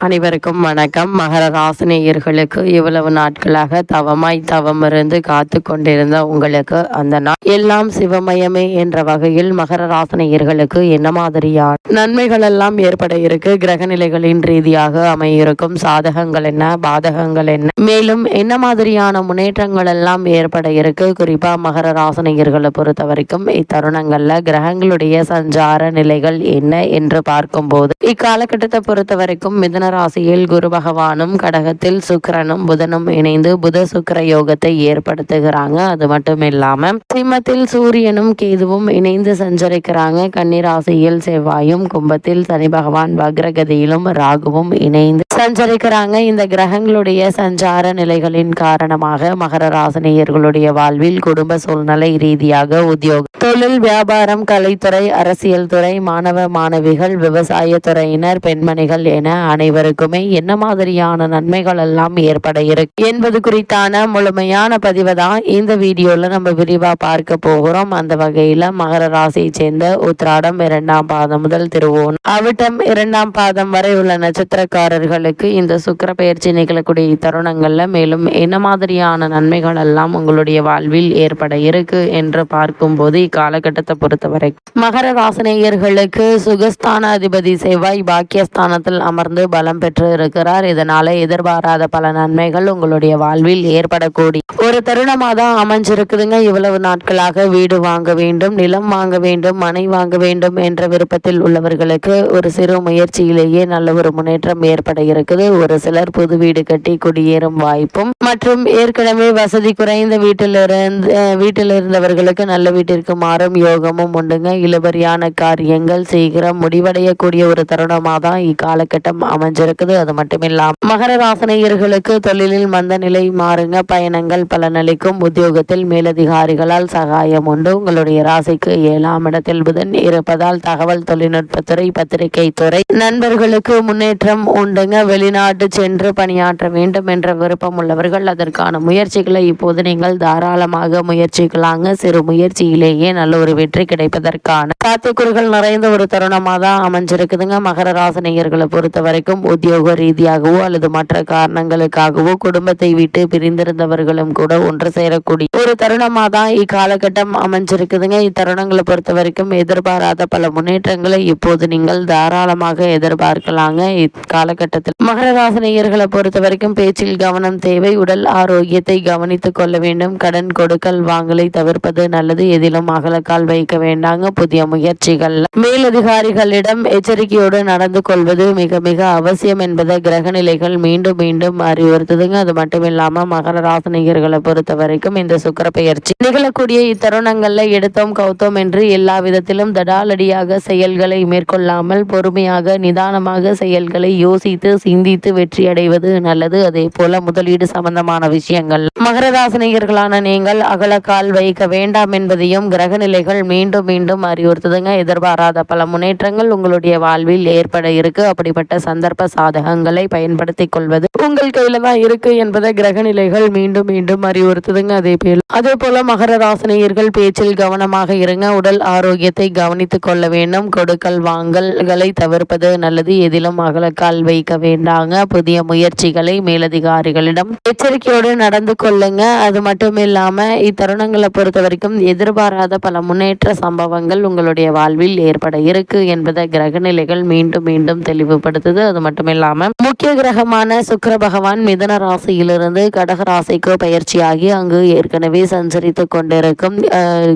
அனைவருக்கும் வணக்கம். மகர ராசினியர்களுக்கு இவ்வளவு நாட்களாக தவமாய் தவம் இருந்து காத்து கொண்டிருந்த உங்களுக்கு அந்த நாள். எல்லாம் சிவமயமே என்ற வகையில் மகர ராசினியர்களுக்கு என்ன மாதிரியான நன்மைகள் எல்லாம் ஏற்பட இருக்கு? கிரக நிலைகளின் ரீதியாக அமையிருக்கும் சாதகங்கள் என்ன? பாதகங்கள் என்ன? மேலும் என்ன மாதிரியான முன்னேற்றங்கள் எல்லாம் ஏற்பட இருக்கு? குறிப்பா மகர ராசினியர்களை பொறுத்த வரைக்கும் இத்தருணங்கள்ல கிரகங்களுடைய சஞ்சார நிலைகள் என்ன என்று பார்க்கும்போது இக்காலகட்டத்தை பொறுத்த வரைக்கும் மிதன மிதுன ராசியில் குரு பகவானும் கடகத்தில் சுக்கரனும் புதனும் இணைந்து புத சுக்கர யோகத்தை ஏற்படுத்துகிறாங்க. அது மட்டும் இல்லாம சிம்மத்தில் சூரியனும் கேதுவும் இணைந்து சஞ்சரிக்கிறாங்க. கன்னி ராசியில் செவ்வாயும் கும்பத்தில் சனி பகவான் வக்ரகதியிலும் ராகுவும் இணைந்து சஞ்சரிக்கிறாங்க. இந்த கிரகங்களுடைய சஞ்சார நிலைகளின் காரணமாக மகர ராசினியர்களுடைய வாழ்வில் குடும்ப சூழ்நிலை ரீதியாக உத்தியோகம் தொழில் வியாபாரம் கலைத்துறை அரசியல் துறை மாணவ மாணவிகள் விவசாய துறையினர் பெண்மணிகள் என அனைவரும் அனைவருக்குமே என்ன மாதிரியான நன்மைகள் எல்லாம் ஏற்பட இருக்கு என்பது குறித்தான முழுமையான பதிவை தான் இந்த வீடியோல நம்ம விரிவா பார்க்க போகிறோம். அந்த வகையில மகர ராசியை சேர்ந்த உத்ராடம் இரண்டாம் பாதம் முதல் திருவோணம். அவிட்டம் இரண்டாம் பாதம் வரை உள்ள நட்சத்திரக்காரர்களுக்கு இந்த சுக்கர பயிற்சி நிகழக்கூடிய தருணங்கள்ல மேலும் என்ன மாதிரியான நன்மைகள் எல்லாம் உங்களுடைய வாழ்வில் ஏற்பட இருக்கு என்று பார்க்கும்போது இக்காலகட்டத்தை பொறுத்தவரை மகர ராசினியர்களுக்கு சுகஸ்தான அதிபதி செவ்வாய் பாக்கியஸ்தானத்தில் அமர்ந்து பல பலம் பெற்று இருக்கிறார். இதனால எதிர்பாராத பல நன்மைகள் உங்களுடைய வாழ்வில் ஏற்படக்கூடிய ஒரு தருணமாக தான் அமைஞ்சிருக்குதுங்க. இவ்வளவு நாட்களாக வீடு வாங்க வேண்டும் நிலம் வாங்க வேண்டும் மனை வாங்க வேண்டும் என்ற விருப்பத்தில் உள்ளவர்களுக்கு ஒரு சிறு முயற்சியிலேயே நல்ல ஒரு முன்னேற்றம் ஏற்பட இருக்குது. ஒரு சிலர் புது வீடு கட்டி குடியேறும் வாய்ப்பும் மற்றும் ஏற்கனவே வசதி குறைந்த வீட்டிலிருந்து வீட்டில் இருந்தவர்களுக்கு நல்ல வீட்டிற்கு மாறும் யோகமும் உண்டுங்க. இழுபறியான காரியங்கள் சீக்கிரம் முடிவடையக்கூடிய ஒரு தருணமாக தான் இக்காலகட்டம் அமைஞ்சிருக்குது. அது மட்டும் இல்லாமல் மகர ராசனையர்களுக்கு தொழிலில் மந்த நிலை மாறுங்க. பயணங்கள் பலனளிக்கும். உத்தியோகத்தில் மேலதிகாரிகளால் சகாயம் உண்டு. உங்களுடைய ராசிக்கு ஏழாம் இடத்தில் புதன் இருப்பதால் தகவல் தொழில்நுட்பத்துறை பத்திரிகை துறை நண்பர்களுக்கு முன்னேற்றம் உண்டுங்க. வெளிநாட்டு சென்று பணியாற்ற வேண்டும் என்ற விருப்பம் உள்ளவர்கள் அதற்கான முயற்சிகளை இப்போது நீங்கள் தாராளமாக முயற்சிக்கலாங்க. சிறு முயற்சியிலேயே நல்ல ஒரு வெற்றி கிடைப்பதற்கான சாத்தியக்கூறுகள் நிறைந்த ஒரு தருணமாக தான் அமைஞ்சிருக்குதுங்க. மகர ராசினியர்களை பொறுத்த வரைக்கும் உத்தியோக ரீதியாகவோ அல்லது மற்ற காரணங்களுக்காகவோ குடும்பத்தை விட்டு பிரிந்திருந்தவர்களும் கூட ஒன்று சேரக்கூடிய ஒரு தருணமாக தான் இக்காலகட்டம் அமைஞ்சிருக்குதுங்க. இத்தருணங்களை பொறுத்த வரைக்கும் எதிர்பாராத பல முன்னேற்றங்களை இப்போது நீங்கள் தாராளமாக எதிர்பார்க்கலாங்க. இக்காலகட்டத்தில் மகர ராசினியர்களை பொறுத்த வரைக்கும் பேச்சில் கவனம் தேவை உடல் ஆரோக்கியத்தை கவனித்துக் கொள்ள வேண்டும். கடன் கொடுக்கல் வாங்கலை தவிர்ப்பது நல்லது. எதிலும் அகலக்கால் வைக்க வேண்டாங்க. புதிய முயற்சிகள். மேலதிகாரிகளிடம் எச்சரிக்கையோடு நடந்து கொள்வது மிக மிக அவசியம் என்பதை கிரகநிலைகள் மீண்டும் மீண்டும் அறிவுறுத்துதுங்க. அது மட்டும் இல்லாம மகர ராசனிகர்களை பொறுத்த வரைக்கும் இந்த சுக்கர பெயர்ச்சி நிகழக்கூடிய இத்தருணங்கள்ல எடுத்தோம் கவுத்தோம் என்று எல்லா விதத்திலும் தடாலடியாக செயல்களை மேற்கொள்ளாமல் பொறுமையாக நிதானமாக செயல்களை யோசித்து சிந்தித்து வெற்றி அடைவது நல்லது. அதே போல முதலீடு சம்பந்தமான விஷயங்கள். மகர ராசினியர்களான நீங்கள் அகலக்கால் வைக்க வேண்டாம் என்பதையும் கிரகநிலைகள் மீண்டும் மீண்டும் அறிவுறுத்துதுங்க எதிர்பாராத பல முன்னேற்றங்கள் உங்களுடைய வாழ்வில் ஏற்பட இருக்கு. அப்படிப்பட்ட சந்தர்ப்ப சாதகங்களை பயன்படுத்திக் கொள்வது உங்கள் கையில தான் இருக்கு என்பதை கிரகநிலைகள் மீண்டும் மீண்டும் அறிவுறுத்துதுங்க. அதே போல அதே போல மகர ராசினியர்கள் பேச்சில் கவனமாக இருங்க. உடல் ஆரோக்கியத்தை கவனித்துக் கொள்ள வேண்டும். கொடுக்கல் வாங்கல்களை தவிர்ப்பது நல்லது. எதிலும் அகலக்கால் வைக்க வேண்டாங்க. புதிய முயற்சிகளை மேலதிகாரிகளிடம் எச்சரிக்கையோடு நடந்து கொள்ளுங்க. அது மட்டும் இல்லாம இத்தருணங்களை பொறுத்த வரைக்கும் எதிர்பாராத பல முன்னேற்ற சம்பவங்கள் உங்களுடைய வாழ்வில் ஏற்பட இருக்கு என்பதை கிரகநிலைகள் மீண்டும் மீண்டும் தெளிவுபடுத்துது. அது மட்டும் இல்லாம முக்கிய கிரகமான சுக்கர பகவான் மிதன ராசியிலிருந்து கடக ராசிக்கு பயிற்சியாகி அங்கு ஏற்கனவே சஞ்சரித்து கொண்டிருக்கும் அஹ்,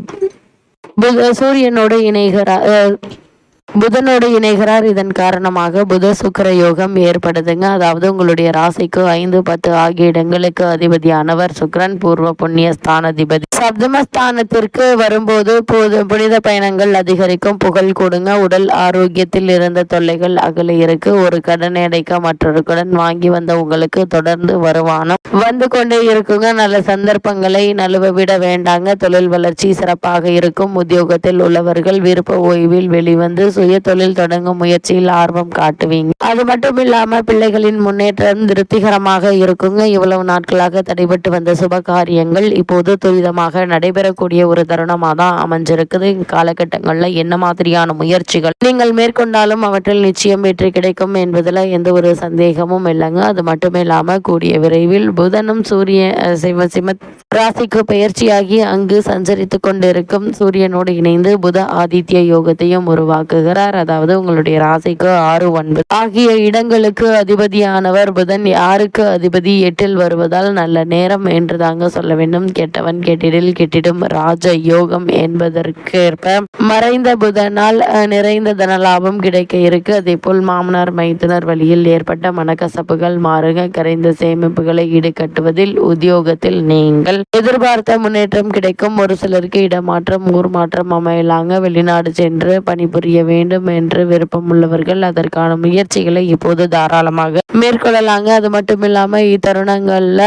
புத- சூரியனோடு புதனோடு இணைகிறார். இதன் காரணமாக புத சுக்கிர யோகம் ஏற்படுதுங்க. அதாவது உங்களுடைய ராசிக்கு ஐந்து பத்து ஆகிய இடங்களுக்கு அதிபதியானவர் சுக்கரன். பூர்வ புண்ணிய ஸ்தானாதிபதி. சப்தமஸ்தானத்திற்கு வரும்போது புனித பயணங்கள் அதிகரிக்கும். புகழ் கொடுங்க. உடல் ஆரோக்கியத்தில் இருந்த தொல்லைகள் அகல இருக்கு. ஒரு கடன் அடைக்க மற்றொரு கடன் வாங்கி வந்த உங்களுக்கு தொடர்ந்து வருமானம் வந்து கொண்டே இருக்குங்க. நல்ல சந்தர்ப்பங்களை நழுவ விட வேண்டாங்க. தொழில் வளர்ச்சி சிறப்பாக இருக்கும். உத்தியோகத்தில் உள்ளவர்கள் விருப்ப ஓய்வில் வெளிவந்து சுய தொழில் தொடங்கும் முயற்சியில் ஆர்வம் காட்டுவீங்க. அது மட்டும் இல்லாம பிள்ளைகளின் முன்னேற்றம் திருப்திகரமாக இருக்குங்க. இவ்வளவு நாட்களாக தடைபட்டு வந்த சுப காரியங்கள் இப்போது துரிதமாக நடைபெறக்கூடிய ஒரு தருணமாக தான் அமைஞ்சிருக்குது. காலகட்டங்களில் என்ன மாதிரியான முயற்சிகள்? நீங்கள் மேற்கொண்டாலும் அவற்றில் நிச்சயம் வெற்றி கிடைக்கும் என்பதில் எந்த ஒரு சந்தேகமும் இல்லைங்க. அது மட்டுமே இல்லாமல் கூடிய விரைவில் புதனும் சூரிய சிவ சிம ராசிக்கு பயிற்சியாகி அங்கு சஞ்சரித்து கொண்டிருக்கும் சூரியனோடு இணைந்து புத ஆதித்ய யோகத்தையும் உருவாக்குகிறார் அதாவது உங்களுடைய ராசிக்கு ஆறு ஒன்பது. ஆகிய இடங்களுக்கு அதிபதியானவர் புதன். யாருக்கு அதிபதி? எட்டில் வருவதால் நல்ல நேரம் என்று தாங்க சொல்ல வேண்டும். கெட்டவன் கெட்டிடில் கெட்டிடும் ராஜ யோகம் என்பதற்கேற்ப மறைந்த புதனால் நிறைந்த நிறைந்த தனலாபம் கிடைக்க இருக்கு. அதே போல் மாமனார் மைத்துனர் வழியில் ஏற்பட்ட மனக்கசப்புகள் மாறுக. கரைந்த சேமிப்புகளை ஈடுகட்டுவதில் உத்தியோகத்தில் நீங்கள் எதிர்பார்த்த முன்னேற்றம் கிடைக்கும். ஒரு சிலருக்கு இடமாற்றம் ஊர் மாற்றம் அமையலாங்க. வெளிநாடு சென்று பணிபுரிய வேண்டும் என்று விருப்பம் உள்ளவர்கள் அதற்கான முயற்சிகளை இப்போது தாராளமாக மேற்கொள்ளலாங்க. அது மட்டும் இல்லாம இத்தருணங்கள்ல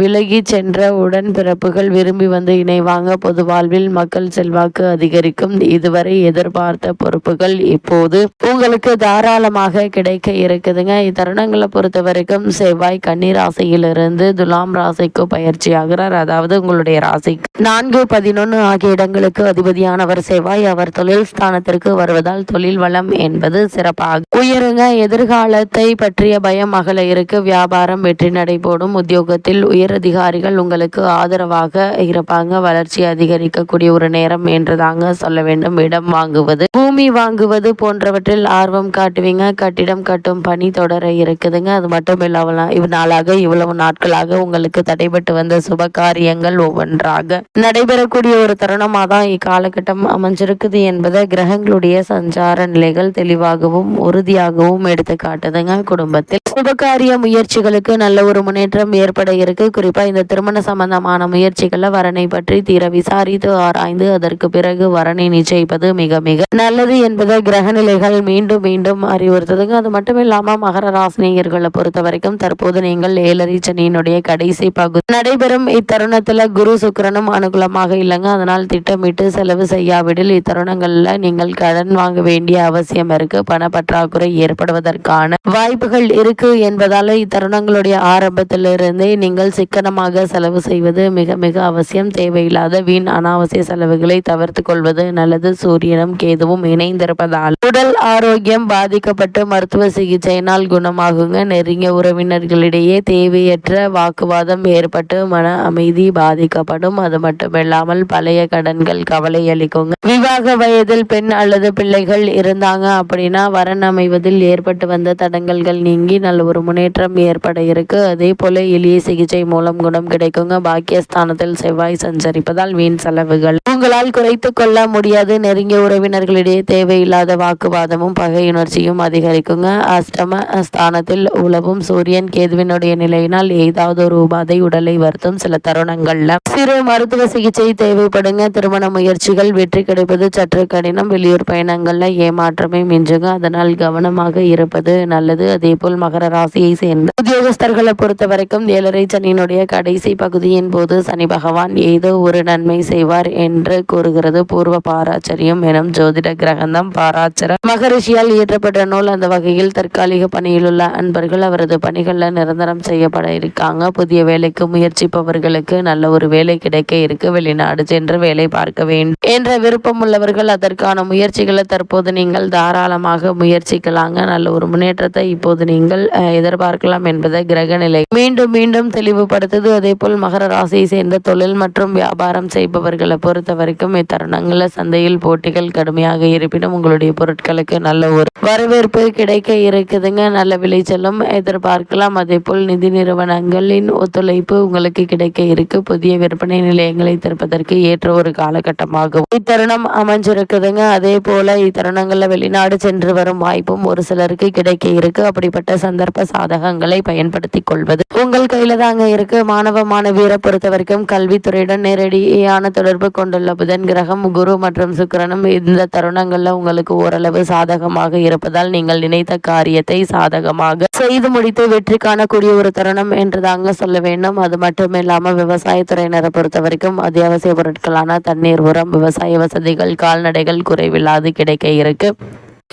விலகி சென்ற உடன்பிறப்புகள் விரும்பி வந்து இணைவாங்க. பொது வாழ்வில் மக்கள் செல்வாக்கு அதிகரிக்கும். இதுவரை எதிர்பார்த்த பொறுப்புகள் இப்போது உங்களுக்கு தாராளமாக கிடைக்க இருக்குதுங்க. இத்தருணங்களை பொறுத்த வரைக்கும் செவ்வாய் கன்னி ராசியிலிருந்து துலாம் ராசிக்கு பயிற்சி ஆகிறார். அதாவது உங்களுடைய ராசிக்கு நான்கு பதினொன்று ஆகிய இடங்களுக்கு அதிபதியானவர் செவ்வாய். அவர் தொழில் ஸ்தானத்திற்கு வருவதால் தொழில் வளம் என்பது சிறப்பாக. உயருங்க எதிர்காலத்தை பற்றிய பயம் அகல வியாபாரம் வெற்றி நடைபோடும் உத்தியோகத்தில் உயர் அதிகாரிகள் உங்களுக்கு ஆதரவாக இருப்பாங்க. வளர்ச்சி அதிகரிக்கக்கூடிய ஒரு நேரம் என்று தாங்க சொல்ல வேண்டும். இடம் வாங்குவது பூமி வாங்குவது போன்றவற்றில் ஆர்வம் காட்டுவீங்க. கட்டிடம் கட்டும் பணி தொடர இருக்குதுங்க. அது மட்டும் இல்லாமல் இவ்நாளாக இவ்வளவு நாட்களாக உங்களுக்கு தடைபட்டு வந்த சுப காரியங்கள் ஒவ்வொன்றாக. நடைபெறக்கூடிய ஒரு தருணமாக தான் இக்காலகட்டம் அமைஞ்சிருக்குது என்பதை கிரகங்களுடைய சஞ்சார நிலைகள் தெளிவாகவும் உறுதியாகவும் எடுத்து காட்டுதுங்க குடும்பத்தில். சுபகாரிய முயற்சிகளுக்கு நல்ல ஒரு முன்னேற்றம் ஏற்பட இருக்கு. குறிப்பா இந்த திருமண சம்பந்தமான முயற்சிகளை வரனை பற்றி தீர விசாரித்து ஆராய்ந்து அதற்கு பிறகு வரனை நிச்சயிப்பது மிக மிக நல்லது என்பதை கிரக நிலைகள் மீண்டும் மீண்டும் அறிவுறுத்துதுங்க. அது மட்டும் இல்லாம மகர ராசினியர்களை பொறுத்த வரைக்கும் தற்போது நீங்கள் ஏழரை சனியினுடைய கடைசி பகுதி நடைபெறும். இத்தருணத்துல குரு சுக்கரனும் அனுகூலமாக இல்லைங்க. அதனால் திட்டமிட்டு செலவு செய்யாவிடில் இத்தருணங்கள்ல நீங்கள் கடன் வாங்க வேண்டிய அவசியம் இருக்கு. பண பற்றாக்குறை ஏற்படுவதற்கான வாய்ப்புகள் இருக்கு என்பதால இத்தருணங்களுடைய ஆரம்பத்திலிருந்தே நீங்கள் சிக்கனமாக செலவு செய்வது மிக மிக அவசியம். தேவையில்லாத வீண் அனாவசிய செலவுகளை தவிர்த்து கொள்வது நல்லது. சூரியனும் கேதுவும் இணைந்திருப்பதால் உடல் ஆரோக்கியம் பாதிக்கப்பட்டு மருத்துவ சிகிச்சையினால் குணமாகுங்க. நெருங்கிய உறவினர்களிடையே தேவையற்ற வாக்குவாதம் ஏற்பட்டு மன அமைதி பாதிக்கப்படும். அது மட்டுமில்லாமல் பழைய கடன்கள் கவலை அளிக்குங்க விவாக வயதில் பெண் அல்லது பிள்ளைகள் இருந்தாங்க அப்படின்னா வரன் அமைவதில் ஏற்பட்டு வந்த தடங்கல்கள் நீங்கி நல்ல ஒரு முன்னேற்றம் ஏற்பட இருக்கு. அதே போல எளிய சிகிச்சை மூலம் குணம் கிடைக்குங்க. பாக்கியஸ்தானத்தில் செவ்வாய் சஞ்சரிப்பதால் வீண் செலவுகள். உங்களால் குறைத்து கொள்ள முடியாது. நெருங்கிய உறவினர்களிடையே தேவையில்லாத வாக்குவாதமும் பகையுணர்ச்சியும் அதிகரிக்குங்க. அஷ்டம ஸ்தானத்தில் உலவும் சூரியன் கேதுவினுடைய நிலையினால் ஏதாவது ஒரு உபாதை உடலை வருத்தும் சில தருணங்கள்ல. சிறு மருத்துவ சிகிச்சை தேவைப்படுங்க. திருமண முயற்சிகள் வெற்றி கிடைப்பது சற்று கடினம். வெளியூர் பயணங்கள்ல ஏமாற்றமே மிஞ்சுங்க அதனால் கவனமாக இருப்பது நல்லது. அதே போல் மகர ராசியை சேர்ந்த உத்தியோகஸ்தர்களை பொறுத்த வரைக்கும் ஏழரை சனியினுடைய கடைசி பகுதியின் போது சனி பகவான் ஏதோ ஒரு நன்மை செய்வார் என்று கூறுகிறது. பூர்வ பாராச்சரியம் எனும் ஜோதிட கிரகந்தம் பாராச்சர மகரிஷியால் இயற்றப்பட்ட நூல். அந்த வகையில் தற்காலிக பணியில் உள்ள அன்பர்கள் அவரது பணிகளில் நிரந்தரம் செய்யப்பட இருக்காங்க. புதிய வேலைக்கு முயற்சிப்பவர்களுக்கு நல்ல ஒரு வேலை கிடைக்க இருக்கு. வெளிநாடு சென்று வேலை பார்க்க வேண்டும் என்ற விருப்பம் உள்ளவர்கள் அதற்கான முயற்சிகளை தற்போது இப்போது நீங்கள் தாராளமாக முயற்சிக்கலாங்க. நல்ல ஒரு முன்னேற்றத்தை இப்போது நீங்கள் எதிர்பார்க்கலாம் என்பதை கிரக நிலை மீண்டும் மீண்டும் தெளிவுபடுத்துது. அதே போல் மகர ராசியை சேர்ந்த தொழில் மற்றும் வியாபாரம் செய்பவர்களை பொறுத்த வரைக்கும் இத்தருணங்களில் சந்தையில் போட்டிகள் கடுமையாக இருப்பினும் உங்களுடைய பொருட்களுக்கு நல்ல ஒரு வரவேற்பு கிடைக்க இருக்குதுங்க. நல்ல விளைச்சலும் எதிர்பார்க்கலாம். அதே போல் நிதி நிறுவனங்களின் ஒத்துழைப்பு உங்களுக்கு கிடைக்க இருக்கு. புதிய விற்பனை நிலையங்களை திறப்பதற்கு ஏற்ற ஒரு காலகட்டமாகும் இத்தருணம் அமைஞ்சிருக்குதுங்க. அதே போல தருணங்களில் வெளிநாடு சென்று வரும் வாய்ப்பும் ஒரு சிலருக்கு கிடைக்க இருக்கு. அப்படிப்பட்ட சந்தர்ப்ப சாதகங்களை பயன்படுத்தி கொள்வது உங்கள் கையில தாங்க இருக்கு. மாணவ மாணவியரை பொறுத்த வரைக்கும் கல்வித்துறையுடன் நேரடியான தொடர்பு கொண்டுள்ள புதன் கிரகம் குரு மற்றும் சுக்கரனும் இந்த தருணங்கள்ல உங்களுக்கு ஓரளவு சாதகமாக இருப்பதால் நீங்கள் நினைத்த காரியத்தை சாதகமாக செய்து முடித்து வெற்றி காணக்கூடிய ஒரு தருணம் என்று தாங்க சொல்ல வேண்டும். அது மட்டும் இல்லாம விவசாயத்துறையினரை பொறுத்த வரைக்கும் அத்தியாவசிய பொருட்களான தண்ணீர் உரம் விவசாய வசதிகள் கால்நடைகள் குறைவில்லாது கிடைக்கும் கிடைக்க இருக்கு.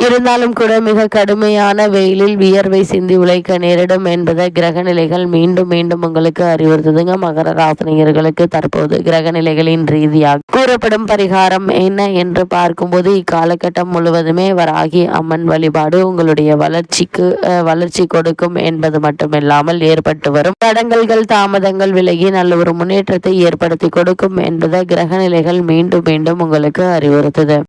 இருந்தாலும் கூட மிக கடுமையான வெயிலில் வியர்வை சிந்தி உழைக்க நேரிடும் என்பதை கிரகநிலைகள் மீண்டும் மீண்டும் உங்களுக்கு அறிவுறுத்துதுங்க. மகர ராசினியர்களுக்கு தற்போது கிரகநிலைகளின் ரீதியாக கூறப்படும் பரிகாரம் என்ன என்று பார்க்கும்போது இக்காலகட்டம் முழுவதுமே வராகி அம்மன் வழிபாடு உங்களுடைய வளர்ச்சிக்கு வளர்ச்சி கொடுக்கும் என்பது மட்டுமில்லாமல் ஏற்பட்டு வரும். தடங்கல்கள் தாமதங்கள் விலகி நல்ல ஒரு முன்னேற்றத்தை ஏற்படுத்தி கொடுக்கும் என்பதை கிரக நிலைகள் மீண்டும் மீண்டும் உங்களுக்கு அறிவுறுத்துது.